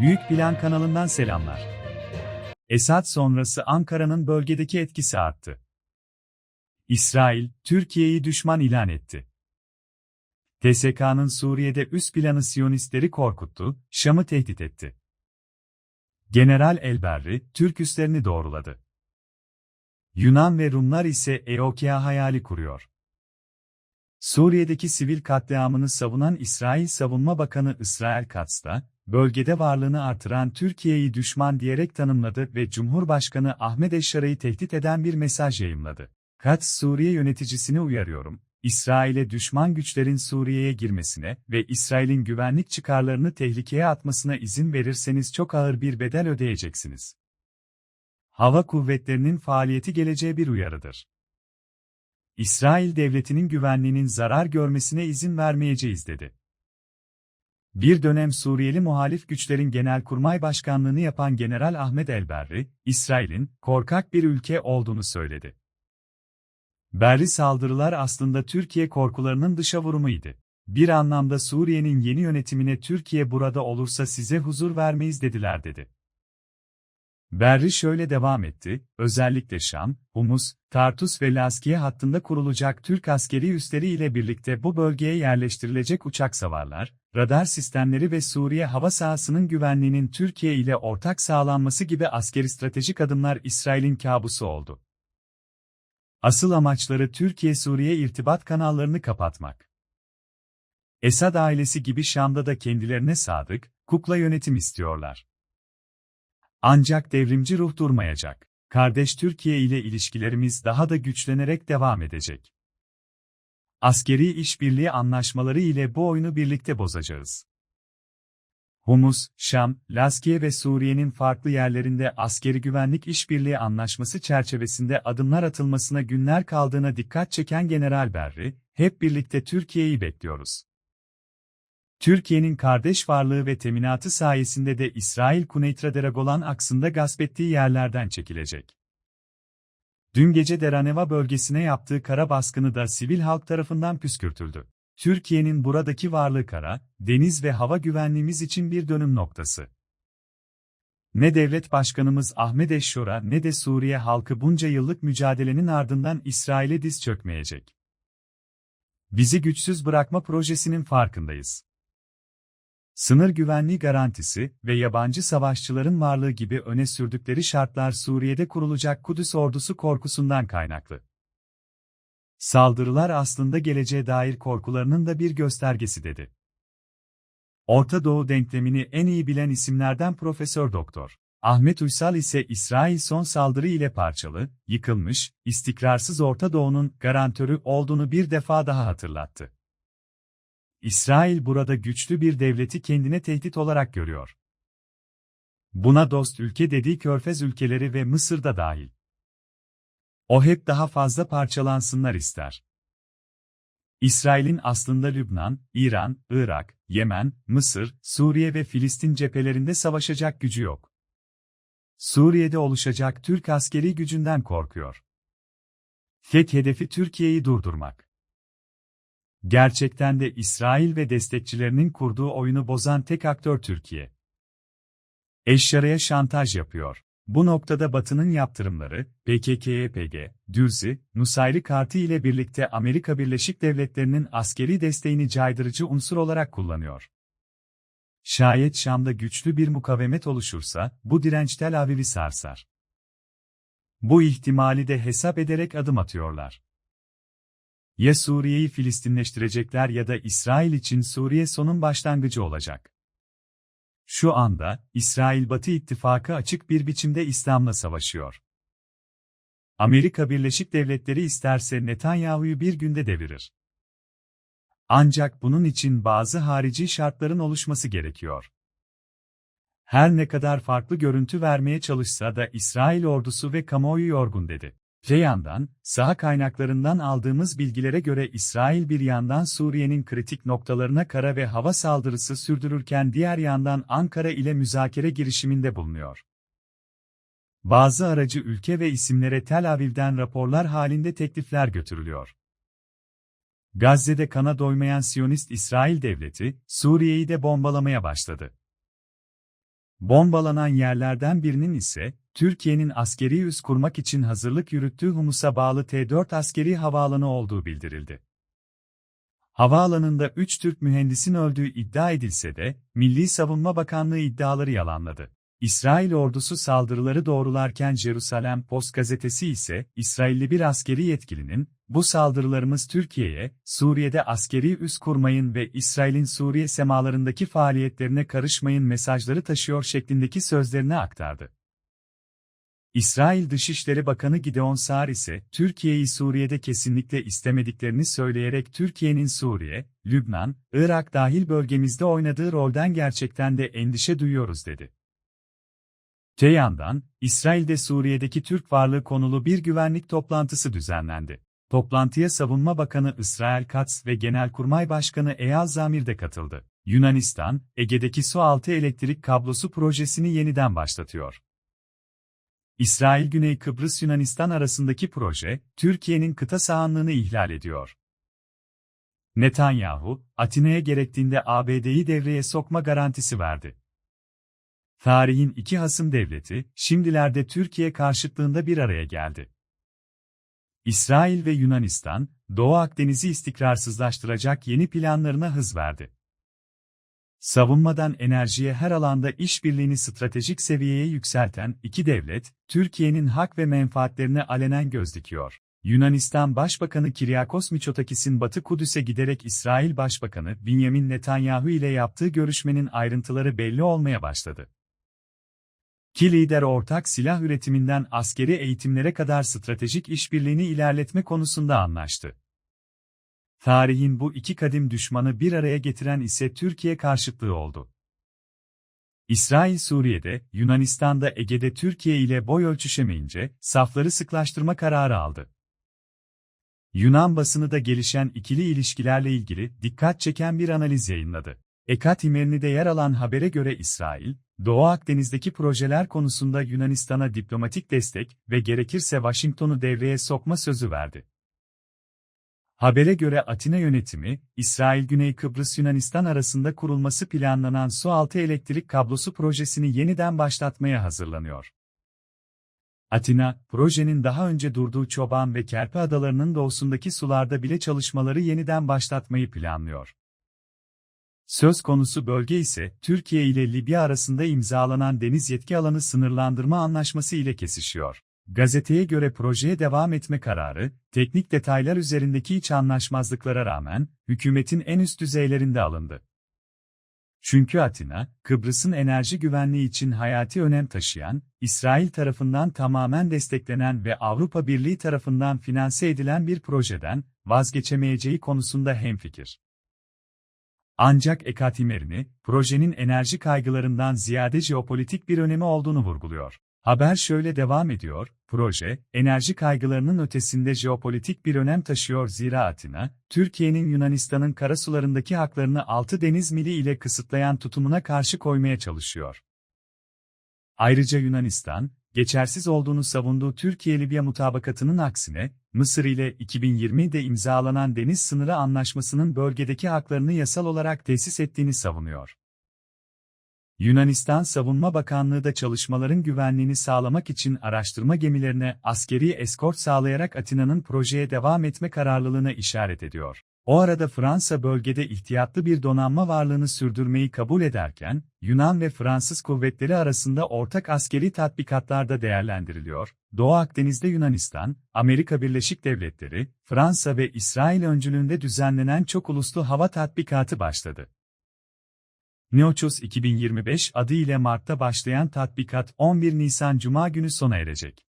Büyük Plan kanalından selamlar. Esad sonrası Ankara'nın bölgedeki etkisi arttı. İsrail, Türkiye'yi düşman ilan etti. TSK'nın Suriye'de üst planı Siyonistleri korkuttu, Şam'ı tehdit etti. General Elberri, Türk üslerini doğruladı. Yunan ve Rumlar ise EOKA hayali kuruyor. Suriye'deki sivil katliamını savunan İsrail Savunma Bakanı İsrail Katz da, bölgede varlığını artıran Türkiye'yi düşman diyerek tanımladı ve Cumhurbaşkanı Ahmet Eşşar'ı tehdit eden bir mesaj yayımladı. Katz Suriye yöneticisini uyarıyorum, İsrail'e düşman güçlerin Suriye'ye girmesine ve İsrail'in güvenlik çıkarlarını tehlikeye atmasına izin verirseniz çok ağır bir bedel ödeyeceksiniz. Hava kuvvetlerinin faaliyeti geleceğe bir uyarıdır. İsrail devletinin güvenliğinin zarar görmesine izin vermeyeceğiz dedi. Bir dönem Suriyeli muhalif güçlerin genelkurmay başkanlığını yapan General Ahmet Elberri, İsrail'in korkak bir ülke olduğunu söyledi. Berri saldırılar aslında Türkiye korkularının dışa vurumuydu. Bir anlamda Suriye'nin yeni yönetimine Türkiye burada olursa size huzur vermeyiz dediler dedi. Berri şöyle devam etti, özellikle Şam, Humus, Tartus ve Laskiye hattında kurulacak Türk askeri üsleri ile birlikte bu bölgeye yerleştirilecek uçak savarlar, radar sistemleri ve Suriye hava sahasının güvenliğinin Türkiye ile ortak sağlanması gibi askeri stratejik adımlar İsrail'in kabusu oldu. Asıl amaçları Türkiye-Suriye irtibat kanallarını kapatmak. Esad ailesi gibi Şam'da da kendilerine sadık, kukla yönetim istiyorlar. Ancak devrimci ruh durmayacak. Kardeş Türkiye ile ilişkilerimiz daha da güçlenerek devam edecek. Askeri işbirliği anlaşmaları ile bu oyunu birlikte bozacağız. Humus, Şam, Laskiye ve Suriye'nin farklı yerlerinde askeri güvenlik işbirliği anlaşması çerçevesinde adımlar atılmasına günler kaldığına dikkat çeken General Berri, hep birlikte Türkiye'yi bekliyoruz. Türkiye'nin kardeş varlığı ve teminatı sayesinde de İsrail Kuneytra Deragolan aksında gasp ettiği yerlerden çekilecek. Dün gece Deraneva bölgesine yaptığı kara baskını da sivil halk tarafından püskürtüldü. Türkiye'nin buradaki varlığı kara, deniz ve hava güvenliğimiz için bir dönüm noktası. Ne devlet başkanımız Ahmet Eşşor'a ne de Suriye halkı bunca yıllık mücadelenin ardından İsrail'e diz çökmeyecek. Bizi güçsüz bırakma projesinin farkındayız. Sınır güvenliği garantisi ve yabancı savaşçıların varlığı gibi öne sürdükleri şartlar Suriye'de kurulacak Kudüs ordusu korkusundan kaynaklı. Saldırılar aslında geleceğe dair korkularının da bir göstergesi dedi. Orta Doğu denklemini en iyi bilen isimlerden Profesör Doktor Ahmet Uysal ise İsrail son saldırı ile parçalı, yıkılmış, istikrarsız Orta Doğu'nun garantörü olduğunu bir defa daha hatırlattı. İsrail burada güçlü bir devleti kendine tehdit olarak görüyor. Buna dost ülke dediği körfez ülkeleri ve Mısır'da dahil. O hep daha fazla parçalansınlar ister. İsrail'in aslında Lübnan, İran, Irak, Yemen, Mısır, Suriye ve Filistin cephelerinde savaşacak gücü yok. Suriye'de oluşacak Türk askeri gücünden korkuyor. Tek hedefi Türkiye'yi durdurmak. Gerçekten de İsrail ve destekçilerinin kurduğu oyunu bozan tek aktör Türkiye. Eşşara'ya şantaj yapıyor. Bu noktada Batı'nın yaptırımları, PKK-YPG, Dürzi, Nusayri Kartı ile birlikte Amerika Birleşik Devletleri'nin askeri desteğini caydırıcı unsur olarak kullanıyor. Şayet Şam'da güçlü bir mukavemet oluşursa, bu direnç Tel Aviv'i sarsar. Bu ihtimali de hesap ederek adım atıyorlar. Ya Suriye'yi Filistinleştirecekler ya da İsrail için Suriye sonun başlangıcı olacak. Şu anda, İsrail Batı ittifakı açık bir biçimde İslam'la savaşıyor. Amerika Birleşik Devletleri isterse Netanyahu'yu bir günde devirir. Ancak bunun için bazı harici şartların oluşması gerekiyor. Her ne kadar farklı görüntü vermeye çalışsa da İsrail ordusu ve kamuoyu yorgun dedi. Öte yandan, saha kaynaklarından aldığımız bilgilere göre İsrail bir yandan Suriye'nin kritik noktalarına kara ve hava saldırısı sürdürürken diğer yandan Ankara ile müzakere girişiminde bulunuyor. Bazı aracı ülke ve isimlere Tel Aviv'den raporlar halinde teklifler götürülüyor. Gazze'de kana doymayan Siyonist İsrail devleti, Suriye'yi de bombalamaya başladı. Bombalanan yerlerden birinin ise, Türkiye'nin askeri üs kurmak için hazırlık yürüttüğü Humus'a bağlı T4 askeri havaalanı olduğu bildirildi. Havaalanında 3 Türk mühendisin öldüğü iddia edilse de, Milli Savunma Bakanlığı iddiaları yalanladı. İsrail ordusu saldırıları doğrularken Jerusalem Post gazetesi ise, İsrailli bir askeri yetkilinin, bu saldırılarımız Türkiye'ye, Suriye'de askeri üs kurmayın ve İsrail'in Suriye semalarındaki faaliyetlerine karışmayın mesajları taşıyor şeklindeki sözlerini aktardı. İsrail Dışişleri Bakanı Gideon Saar ise, Türkiye'yi Suriye'de kesinlikle istemediklerini söyleyerek Türkiye'nin Suriye, Lübnan, Irak dahil bölgemizde oynadığı rolden gerçekten de endişe duyuyoruz dedi. Te yandan, İsrail'de Suriye'deki Türk varlığı konulu bir güvenlik toplantısı düzenlendi. Toplantıya Savunma Bakanı İsrail Katz ve Genelkurmay Başkanı Eyal Zamir de katıldı. Yunanistan, Ege'deki su altı elektrik kablosu projesini yeniden başlatıyor. İsrail Güney Kıbrıs Yunanistan arasındaki proje, Türkiye'nin kıta sahanlığını ihlal ediyor. Netanyahu, Atina'ya gerektiğinde ABD'yi devreye sokma garantisi verdi. Tarihin iki hasım devleti, şimdilerde Türkiye karşıtlığında bir araya geldi. İsrail ve Yunanistan, Doğu Akdeniz'i istikrarsızlaştıracak yeni planlarına hız verdi. Savunmadan enerjiye her alanda işbirliğini stratejik seviyeye yükselten iki devlet, Türkiye'nin hak ve menfaatlerine alenen göz dikiyor. Yunanistan Başbakanı Kiryakos Mitsotakis'in Batı Kudüs'e giderek İsrail Başbakanı Benjamin Netanyahu ile yaptığı görüşmenin ayrıntıları belli olmaya başladı. Ki lider ortak silah üretiminden askeri eğitimlere kadar stratejik işbirliğini ilerletme konusunda anlaştı. Tarihin bu iki kadim düşmanı bir araya getiren ise Türkiye karşıtlığı oldu. İsrail Suriye'de, Yunanistan'da Ege'de Türkiye ile boy ölçüşemeyince, safları sıklaştırma kararı aldı. Yunan basını da gelişen ikili ilişkilerle ilgili dikkat çeken bir analiz yayınladı. Ekat İmerni'de yer alan habere göre İsrail, Doğu Akdeniz'deki projeler konusunda Yunanistan'a diplomatik destek ve gerekirse Washington'u devreye sokma sözü verdi. Habere göre Atina yönetimi, İsrail Güney Kıbrıs Yunanistan arasında kurulması planlanan sualtı elektrik kablosu projesini yeniden başlatmaya hazırlanıyor. Atina, projenin daha önce durduğu Çoban ve Kerpe adalarının doğusundaki sularda bile çalışmaları yeniden başlatmayı planlıyor. Söz konusu bölge ise, Türkiye ile Libya arasında imzalanan deniz yetki alanı sınırlandırma anlaşması ile kesişiyor. Gazeteye göre projeye devam etme kararı, teknik detaylar üzerindeki iç anlaşmazlıklara rağmen, hükümetin en üst düzeylerinde alındı. Çünkü Atina, Kıbrıs'ın enerji güvenliği için hayati önem taşıyan, İsrail tarafından tamamen desteklenen ve Avrupa Birliği tarafından finanse edilen bir projeden vazgeçemeyeceği konusunda hemfikir. Ancak Ekatimerini, projenin enerji kaygılarından ziyade jeopolitik bir önemi olduğunu vurguluyor. Haber şöyle devam ediyor, proje, enerji kaygılarının ötesinde jeopolitik bir önem taşıyor zira Atina, Türkiye'nin Yunanistan'ın karasularındaki haklarını altı deniz mili ile kısıtlayan tutumuna karşı koymaya çalışıyor. Ayrıca Yunanistan, geçersiz olduğunu savunduğu Türkiye-Libya mutabakatının aksine, Mısır ile 2020'de imzalanan deniz sınırı anlaşmasının bölgedeki haklarını yasal olarak tesis ettiğini savunuyor. Yunanistan Savunma Bakanlığı da çalışmaların güvenliğini sağlamak için araştırma gemilerine askeri eskort sağlayarak Atina'nın projeye devam etme kararlılığına işaret ediyor. O arada Fransa bölgede ihtiyatlı bir donanma varlığını sürdürmeyi kabul ederken, Yunan ve Fransız kuvvetleri arasında ortak askeri tatbikatlar da değerlendiriliyor. Doğu Akdeniz'de Yunanistan, Amerika Birleşik Devletleri, Fransa ve İsrail öncülüğünde düzenlenen çok uluslu hava tatbikatı başladı. Neochos 2025 adı ile Mart'ta başlayan tatbikat 11 Nisan Cuma günü sona erecek.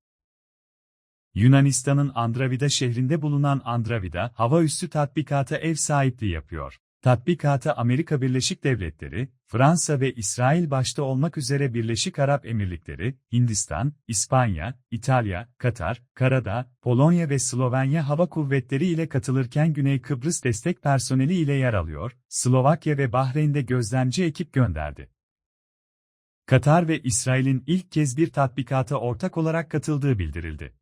Yunanistan'ın Andravida şehrinde bulunan Andravida, hava üssü tatbikata ev sahipliği yapıyor. Tatbikata Amerika Birleşik Devletleri, Fransa ve İsrail başta olmak üzere Birleşik Arap Emirlikleri, Hindistan, İspanya, İtalya, Katar, Karadağ, Polonya ve Slovenya Hava Kuvvetleri ile katılırken Güney Kıbrıs destek personeli ile yer alıyor, Slovakya ve Bahreyn'de gözlemci ekip gönderdi. Katar ve İsrail'in ilk kez bir tatbikata ortak olarak katıldığı bildirildi.